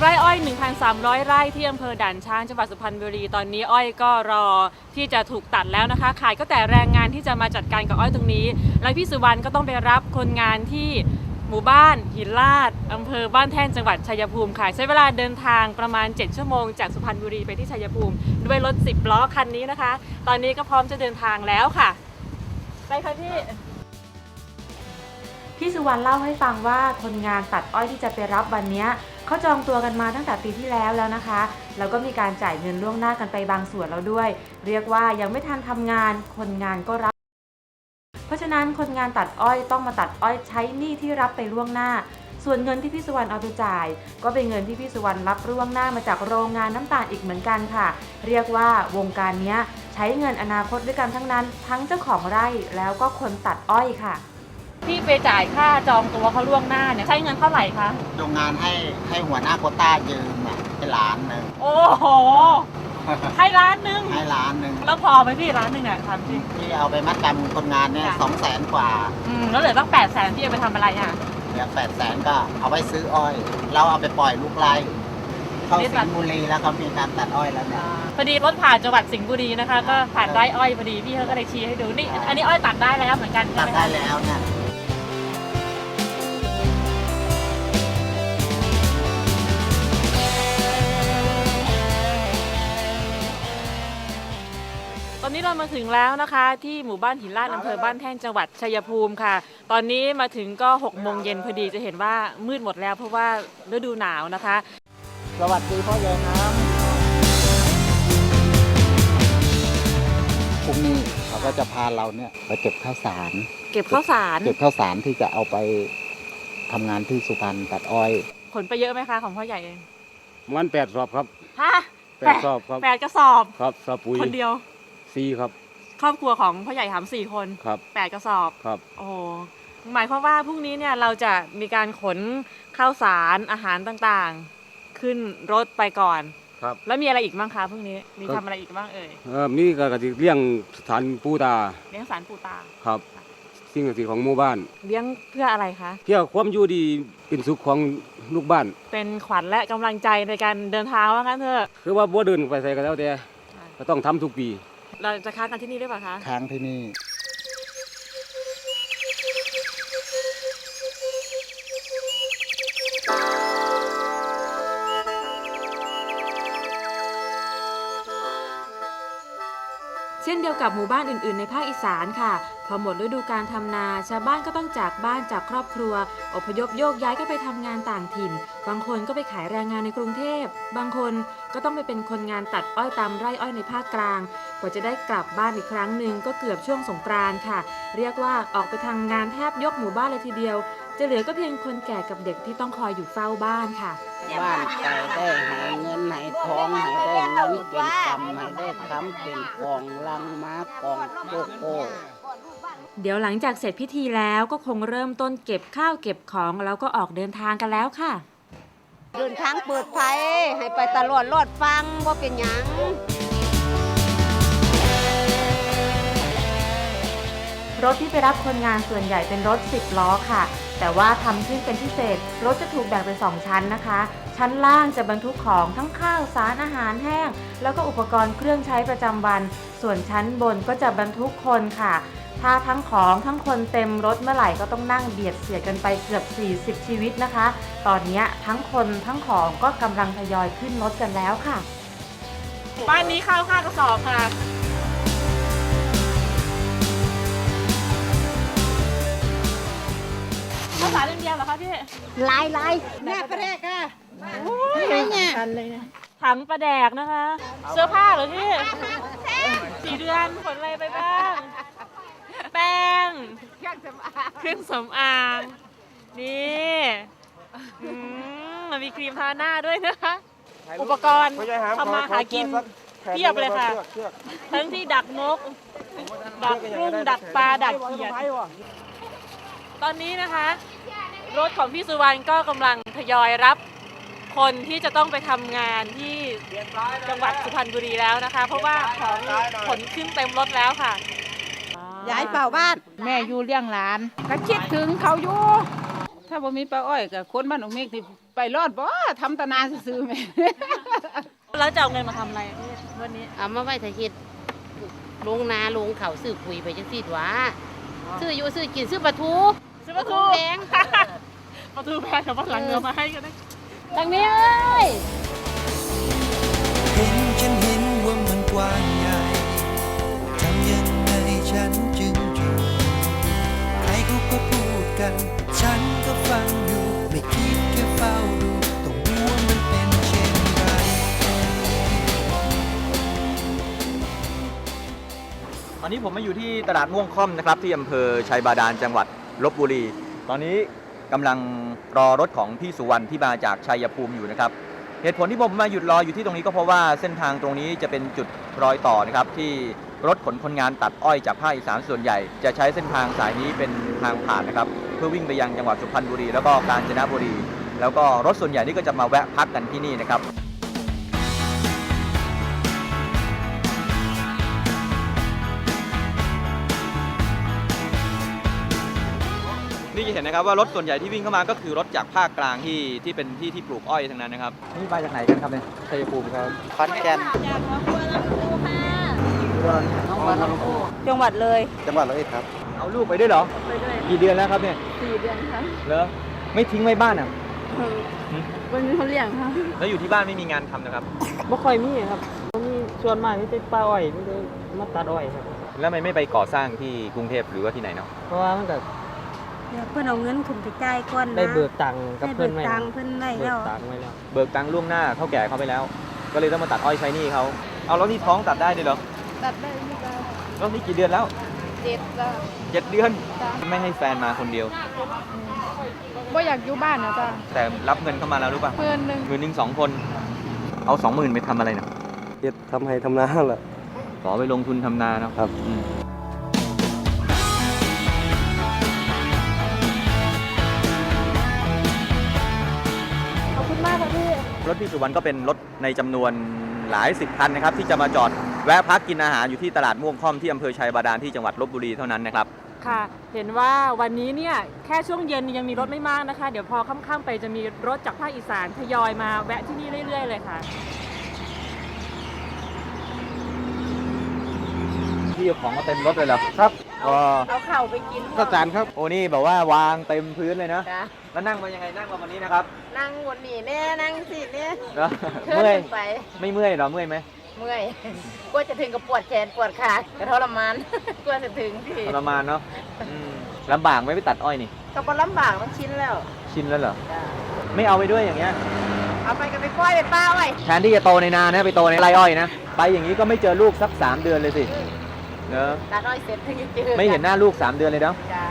ไร่อ้อย 1,300 ไร่ที่อำเภอด่านช้างจังหวัดสุพรรณบุรีตอนนี้อ้อยก็รอที่จะถูกตัดแล้วนะคะ ขายก็แต่แรงงานที่จะมาจัดการกับอ้อยตรงนี้ แล้วพี่สุวรรณก็ต้องไปรับคนงานที่หมู่บ้านหินลาดอำเภอบ้านแท่นจังหวัดชัยภูมิค่ะใช้เวลาเดินทางประมาณ 7 ชั่วโมงจากสุพรรณบุรีไปที่ชัยภูมิ ด้วยรถ 10 ล้อคันนี้นะคะ ตอนนี้ก็พร้อมจะเดินทางแล้วค่ะ ไปค่ะพี่ พี่สุวรรณเล่าให้ฟังว่าคนงานตัดอ้อยที่จะไปรับวันนี้เขาจองตัวกันมาตั้งแต่ปีที่แล้วแล้วนะคะ แล้วก็มีการจ่ายเงินล่วงหน้ากันไปบางส่วนแล้วด้วย เรียกว่ายังไม่ทันทำงาน คนงานก็รับ เพราะฉะนั้นคนงานตัดอ้อยต้องมาตัดอ้อยใช้หนี้ที่รับไปล่วงหน้า ส่วนเงินที่พี่สุวรรณเอาไปจ่าย ก็เป็นเงินที่พี่สุวรรณรับล่วงหน้ามาจากโรงงานน้ำตาลอีกเหมือนกันค่ะ เรียกว่าวงการนี้ใช้เงินอนาคตด้วยกันทั้งนั้น ทั้งเจ้าของไร่แล้วก็คนตัดอ้อยค่ะ ที่ไปจ่ายค่าจองตัวเขาล่วงหน้าเนี่ยใช้เงินเท่าไหร่คะ โรงงานให้ให้หัวหน้าโควต้ายืมอะให้ล้านหนึ่งโอ้โห ให้ล้านหนึง ให้ล้านหนึ่งแล้วพอไหมพี่ล้านหนึ่งเนี่ยถามจริง ที่เอาไปมัดจำคนงานเนี่ยค่ะสองแสนกว่าอืมแล้วเหลือตั้งแปดแสนที่จะไปทำอะไรอะ เหลือแปดแสนก็เอาไปซื้ออ้อย เราเอาไปปล่อยลูกไร่เข้านี่สิตัดงห์บุรีแล้วเขามีการตัดอ้อยแล้วเนี่ย พอดีรถผ่านจังหวัดสิงห์บุรีนะคะ ก็ผ่านไร่อ้อยพอดีพี่เขาก็เลยชี้ให้ดูนี่ อันนี้อ้อยตัดได้แล้วเหมือนกันใช่ตัดไหมได้คะแล้วเนี่ย อนนี้เรามาถึงแล้วนะคะที่หมู่บ้านหินลาดอำเภอบ้านแท่นจังหวัดชัยภูมิค่ะ ตอนนี้มาถึงก็6กโมงเย็นพอดีจะเห็นว่ามืดหมดแล้วเพราะว่าฤดูหนาวนะคะ สวัสดีพ่อใหญ่น้ำพรุ่งนี้เขาก็จะพาเราเนี่ยไปเก็บข้าวสาร เก็บข้าวสารเก็บข้าวสารที่จะเอาไปทำงานที่สุพรรณตัดอ้อย ขนไปเยอะไหมคะของพ่อใหญ่เองมันแปดสอบครับฮะแปดสอบครับแปดกระสอบครับสอบปุ๋ยคนเดียว สี่ครับ ครอบครัวของพ่อใหญ่ถามสี่คนครับแปดกระสอบครับ โอ้โหหมายความว่าพรุ่งนี้เนี่ยเราจะมีการขนข้าวสารอาหารต่างๆ ขึ้นรถไปก่อน ครับ แล้วมีอะไรอีกบ้างคะพรุ่งนี้มีครับทำอะไรอีกบ้างเอ่ยเอ่อมีก็กติเลี้ยงสถานปูตาเลี้ยงสารปู่ตา ครับ สิ่งศักดิ์สิทธิ์ของหมู่บ้านเลี้ยงเพื่ออะไรคะ เพื่อความอยู่ดีเป็นสุขของลูกบ้าน เป็นขวัญและกำลังใจในการเดินทางว่างั้นเถอะ คือว่าบ่เดินไปใส่กันแล้วแต่ก็ต้องทำทุกปี เราจะค้างกันที่นี่ได้ป่ะคะ ค้างที่นี่ เช่นเดียวกับหมู่บ้านอื่น ๆ ในภาคอีสานค่ะ พอหมดฤดูการทำนา ชาวบ้านก็ต้องจากบ้านจากครอบครัว อพยพโยกย้ายก็ไปทำงานต่างถิ่น บางคนก็ไปขายแรงงานในกรุงเทพ บางคนก็ต้องไปเป็นคนงานตัดอ้อยตามไร่อ้อยในภาคกลาง กว่าจะได้กลับบ้านอีกครั้งหนึ่งก็เกือบช่วงสงกรานต์ค่ะ เรียกว่าออกไปทำงานแทบยกหมู่บ้านเลยทีเดียว จะเหลือก็เพียงคนแก่กับเด็กที่ต้องคอยอยู่เฝ้าบ้านค่ะ บ้านใจได้ห้เงินให้ทองให้ได้เงินเป็นกำให้ได้คำเป็นกองลังม้ากองโกโก้ เดี๋ยวหลังจากเสร็จพิธีแล้วก็คงเริ่มต้นเก็บข้าวเก็บของแล้วก็ออกเดินทางกันแล้วค่ะ เดินทางเปิดไฟให้ไปตลอดรอดฟังว่าเป็นหยังรถที่ไปรับคนงานส่วนใหญ่เป็นรถ 10 ล้อค่ะ แต่ว่าทำขึ้นเป็นพิเศษ รถจะถูกแบ่งเป็น 2 ชั้นนะคะ ชั้นล่างจะบรรทุกของทั้งข้าวสารอาหารแห้ง แล้วก็อุปกรณ์เครื่องใช้ประจำวัน ส่วนชั้นบนก็จะบรรทุกคนค่ะ ถ้าทั้งของทั้งคนเต็มรถเมื่อไหร่ก็ต้องนั่งเบียดเสียดกันไปเกือบ 40 ชีวิตนะคะ ตอนนี้ทั้งคนทั้งของก็กำลังทยอยขึ้นรถกันแล้วค่ะ บ้านนี้ข้าวค่ากระสอบค่ะข้าวสารอย่างเดียวเหรอคะพี่ ลายลายแม่ประเดกอะเนี่ยถังประแดกนะคะ เสื้อผ้าเหรอพี่ สี่เดือนขนอะไรไปบ้าง แป้งเครื่องสำอาง นี่อืมมันมีครีมทาหน้าด้วยนะคะ อุปกรณ์ทำมาหากินเพียบเลยค่ะ ทั้งที่ดักนก ดักกุ้งดักปลา ดักเขียด ตอนนี้นะคะ รถของพี่สุวรรณก็กำลังทยอยรับ คนที่จะต้องไปทำงานที่จังหวัดสุพรรณบุรีแล้วนะคะ เพราะว่าของขนขึ้นเต็มรถแล้วค่ะ ย้ายเป่าบ้าน แม่อยู่เลี้ยงหลานก็คิดถึงเขาอยู่ ถ้าบ่มีป้าอ้อยกับคนบ้านหนองเมฆที่ไปรอดบ่ทำตานาซื่อๆแม่ แล้วจะเอาเงินมาทำอะไรพี่วันนี้เอามาไว้ถ้าเฮ็ดลงนาลงเขาซื้อปุ๋ยไปจังซี่หวะซื้ออยู่ซื้อกินซื้อปลาทูซื้อประตูแพงประตูแพงเดี๋ยววันหลังเงินมาให้กันนะทางนี้เอ้ยเห็นฉันเห็นว่ามันกว้าง ผมมาอยู่ที่ตลาดม่วงค่อมนะครับที่อำเภอชัยบาดาลจังหวัดลบบุรี ตอนนี้กำลังรอรถของพี่สุวรรณที่มาจากชัยภูมิอยู่นะครับ เหตุผลที่ผมมาหยุดรออยู่ที่ตรงนี้ก็เพราะว่าเส้นทางตรงนี้จะเป็นจุดรอยต่อนะครับที่รถขนคนงานตัดอ้อยจากภาคอีสานส่วนใหญ่ จะใช้เส้นทางสายนี้เป็นทางผ่านนะครับเพื่อวิ่งไปยังจังหวัดสุพรรณบุรีแล้วก็กาญจนบุรี แล้วก็รถส่วนใหญ่นี่ก็จะมาแวะพักกันที่นี่นะครับ นี่จะเห็นนะครับว่ารถส่วนใหญ่ที่วิ่งเข้ามาก็คือรถจากภาคกลางที่ที่เป็นที่ที่ปลูกอ้อยทั้งนั้นนะครับนี่มาจากไหนกันครับเนี่ยชัยภูมิครับขอนแก่นจังหวัดเลย จังหวัดร้อยเอ็ดครับ เอาลูกไปด้วยเหรอไปด้วยกี่เดือนแล้วครับเนี่ยสี่เดือนค่ะเหรอไม่ทิ้งไว้บ้านอะวันนี้เขาเลี้ยงค่ะแล้วอยู่ที่บ้านไม่มีงานทำนะครับบ่ค่อยมีครับบ่มีส่วนมากที่จะป้าอ้อยไม่ได้มาตัดอ้อยครับ แล้วทำไมไม่ไปก่อสร้างที่กรุงเทพหรือว่าที่ไหนเนาะเพราะว่ามันก็ เดี๋ยวเพื่อนเอาเงินขึ้นไปจ่ายก่อนนะได้เบิกตังค์กับได้เพื่เบิอนกไว้ตังค์เพื่อนได้เบิแล้กว ตังค์ไว้แล้ว เบิกตังค์ล่วงหน้าเท่าแก่เขาไปแล้ว ก็เลยต้องมาตัดอ้อยใช้หนี่เขาเอาแล้วนี่ท้องตัดได้ด้วยเหรอตัดได้ที่บ้านแล้วนี่กี่เดือนแล้วเจ็ดแล้วเจ็ดเดือนไม่ให้แฟนมาคนเดียว บ่อยากอยู่บ้านนะจ๊ะแต่รับเงินเข้ามาแล้วหรือเปล่าเพื่อนหนึ่งหมื่นหนึ่งสองคน เอาสองหมื่นไปทำอะไรนะเฮ็ดทำให้ทำนาแหละขอไปลงทุนทำนาเนาะครับ อืม รถพี่สุวรรณก็เป็นรถในจำนวนหลายสิบคันนะครับที่จะมาจอดแวะพักกินอาหารอยู่ที่ตลาดม่วงค่อมที่อำเภอชัยบาดาลที่จังหวัดลบบุรีเท่านั้นนะครับค่ะ เห็นว่าวันนี้เนี่ยแค่ช่วงเย็นยังมีรถไม่มากนะคะ เดี๋ยวพอค่ำๆไปจะมีรถจากภาคอีสานทยอยมาแวะที่นี่เรื่อยๆเลยค่ะ พี่เอาของมาเต็มรถเลยเหรอครับก็เอาข้าวไปกินข้าวสารครับ โอ้นี่แบบว่าวางเต็มพื้นเลยนะจ้ะแล้วนั่งมายังไงนั่งมาวันนี้นะครับนั่งวนนี่แน่นั่งสิเนี่ยแล้วเชิญเมื่อยขึ้นไป ไม่เมื่อยเหรอเมื่อยไหมเมื่อยกลัวจะถึงกับปวดแขนปวดขากระทรมานกลัวจะถึงพี่ทรมานเนาะอืมลำบากไหมไปตัดอ้อยนี่ ก็บ่ลำบากมันชินแล้วชินแล้วเหรอจ้ะไม่เอาไปด้วยอย่างเงี้ยเอาไปกันไปก้อยไปป้าไว้แทนที่จะโตในนานะไปโตในไร่อ้อยนะไปอย่างนี้ก็ไม่เจอลูกสัก3เดือนเลยสิ เนอะตัดอ้อยเสร็จถึงจะเจอไม่เห็นหน้าลูก 3 เดือนเลยเนาะจ้ะ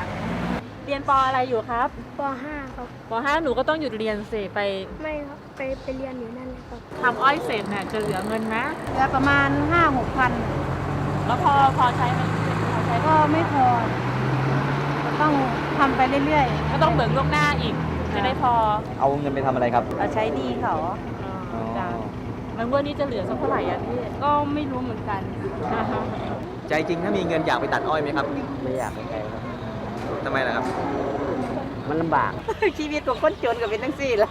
เรียนปออะไรอยู่ครับป .5 ครับ ปห้าหนูก็ต้องหยุดเรียนสิไปไม่ครับไปไปเรียนอยู่นั่นเลยครับ ทำอ้อยเสร็จเนี่ยจะเหลือเงินนะ เหลือประมาณห้าหกพันแล้วพอพอใช้ไหมพอใช้ก็ไม่พอ ต้องทำไปเรื่อยก็ต้องเบิกล่วงหน้าอีก จะได้พอเอาเงินไปทำอะไรครับๆเอาใช้หนี้เขา อ๋อจ้ะแล้วงวดนี้จะเหลือสักเท่าไหร่อะพี่ก็ไม่รู้เหมือนกัน ใจจริงถ้ามีเงินอยากไปตัดอ้อยไหมครับไม่อยากไปไกลครับ ทำไมล่ะครับ มันลำบาก ชีวิตของคนจนกับเป็นทั้งสี่ละ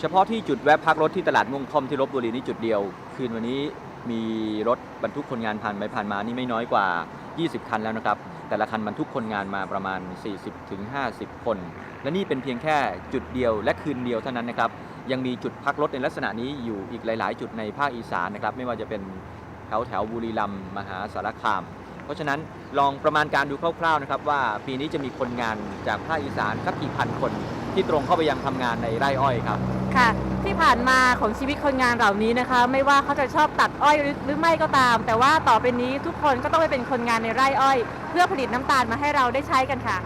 เฉพาะที่จุดแวะพักรถที่ตลาดม่วงค่อมที่ลบบุรีนี่จุดเดียว คืนวันนี้มีรถบรรทุกคนงานผ่านไปผ่านมานี่ไม่น้อยกว่า 20 คันแล้วนะครับ แต่ละคันบรรทุกคนงานมาประมาณ 40-50ถึง50คน และนี่เป็นเพียงแค่จุดเดียวและคืนเดียวเท่านั้นนะครับ ยังมีจุดพักรถในลักษณะนี้อยู่อีกหลาย ๆ จุดในภาคอีสานนะครับ ไม่ว่าจะเป็นแถวแถวบุรีรัมย์มหาสารคาม เพราะฉะนั้นลองประมาณการดูคร่าว ๆ นะครับ ว่าปีนี้จะมีคนงานจากภาคอีสานสักกี่พันคนที่ตรงเข้าไปยังทำงานในไร่อ้อยครับ ค่ะ ที่ผ่านมาของชีวิตคนงานเหล่านี้นะคะ ไม่ว่าเขาจะชอบตัดอ้อยหรือหรือไม่ก็ตาม แต่ว่าต่อไปนี้ทุกคนก็ต้องไปเป็นคนงานในไร่อ้อย เพื่อผลิตน้ำตาลมาให้เราได้ใช้กันค่ะ